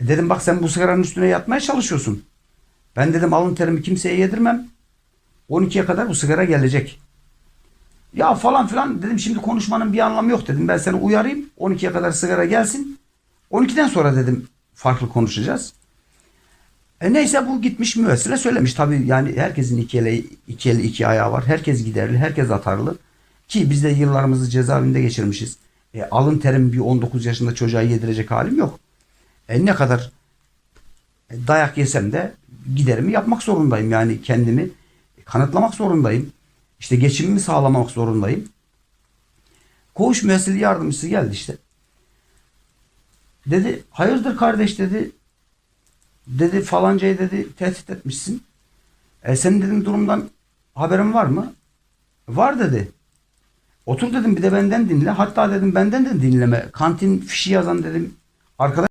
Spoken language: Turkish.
E dedim bak sen bu sigaranın üstüne yatmaya çalışıyorsun. Ben dedim alın terimi kimseye yedirmem. 12'ye kadar bu sigara gelecek. Ya falan filan dedim şimdi konuşmanın bir anlamı yok dedim. Ben seni uyarayım. 12'ye kadar sigara gelsin. 12'den sonra dedim farklı konuşacağız. E neyse bu gitmiş müessile söylemiş. Tabii yani herkesin iki eli, iki eli iki ayağı var. Herkes giderli, herkes atarlı. Ki biz de yıllarımızı cezaevinde geçirmişiz. E, alın terim bir 19 yaşında çocuğa yedirecek halim yok. E, ne kadar dayak yesem de giderimi yapmak zorundayım. Yani kendimi kanıtlamak zorundayım. İşte geçimimi sağlamak zorundayım. Koğuş müessili yardımcısı geldi işte. Dedi hayırdır kardeş dedi. Dedi falancayı dedi tehdit etmişsin. E senin dedim durumdan haberin var mı? Var dedi. Otur dedim bir de benden dinle. Hatta dedim benden de dinleme. Kantin fişi yazan dedim arkadaş